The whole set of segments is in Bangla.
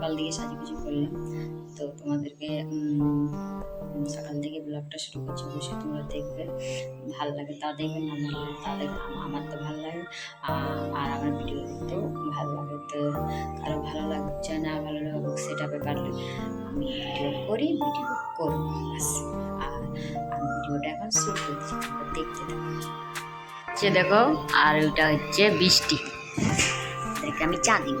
সকাল দিকে সাজুগুজু করলাম। তো তোমাদেরকে সকাল থেকে ব্লগটা শুরু করছি, অবশ্যই তোমরা দেখবে। ভালো লাগে তা দেখবে না তা দেখবে আমার তো ভালো লাগে আর আমার ভিডিও দেখতেও ভালো লাগে। তো কারও ভালো লাগছে না, ভালো লাগুক সেটা ব্যাপার আমি ভিডিও করি ভিডিও করব আর আমি ভিডিওটা এখন শুরু করছি দেখতে দেখো, আর ওইটা হচ্ছে বৃষ্টি। এটাকে আমি চা দিব।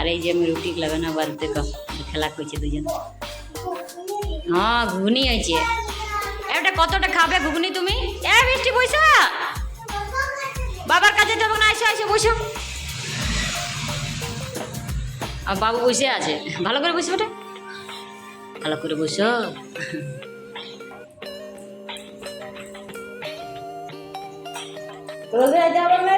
আর এই যে আমি রুটি লাগানো বাদ দেখো খেলা করছে দুজন। হ্যাঁ ঘুগনি হয়েছে এটা কতটা খাবে ঘুগনি তুমি? এ, মিষ্টি বসো। বাবার কাছে যাব না, এসে এসে, বসো। আর বাবু বসে আছে। ভালো করে বসে ওটা ভালো করে বসো। রোদে যাব না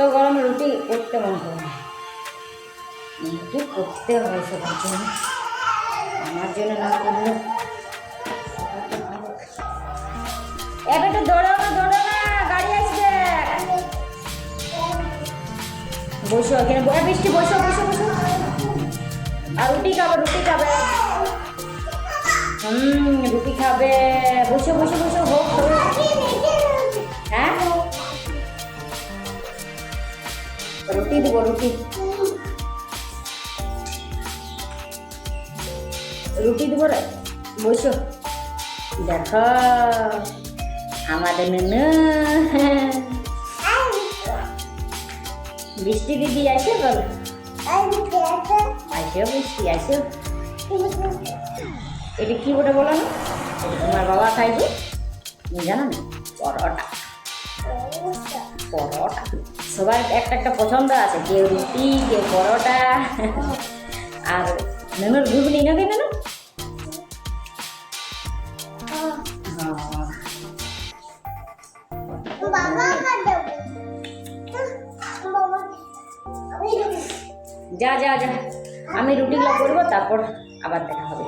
এত গরমে রুটি করতে মন না। রুটি করতে হয় সবার জন্য। আমার জন্য না করলে গাড়ি আসবে। বসো এখানে বসে বৃষ্টি, বসো বসো বসো। আর রুটি খাবে রুটি খাবে। হুম, রুটি খাবে। বসো বসো বসো হোক। রুটি দেবো রে। বসো। দেখো, আমাদের নুনু বৃষ্টি দিদি আসে বলো? আসো বৃষ্টি আসো। এটা কি বলে বলো না? তোমার বাবা খাইবে। জানো না? পরোটা। পরোটা। সবার একটা একটা পছন্দ আছে কেউ রুটি কেউ পরোটা। আর মেমের ঘুগনি নেবে না? যা যা যা। আমি রুটিগুলো করব তারপর আবার দেখা হবে।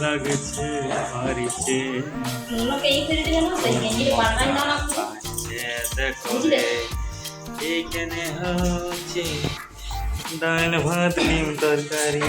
লাগছে পাচ্ছে দেখো রে এইখানে হচ্ছে ডাল ভাত ডিম তরকারি।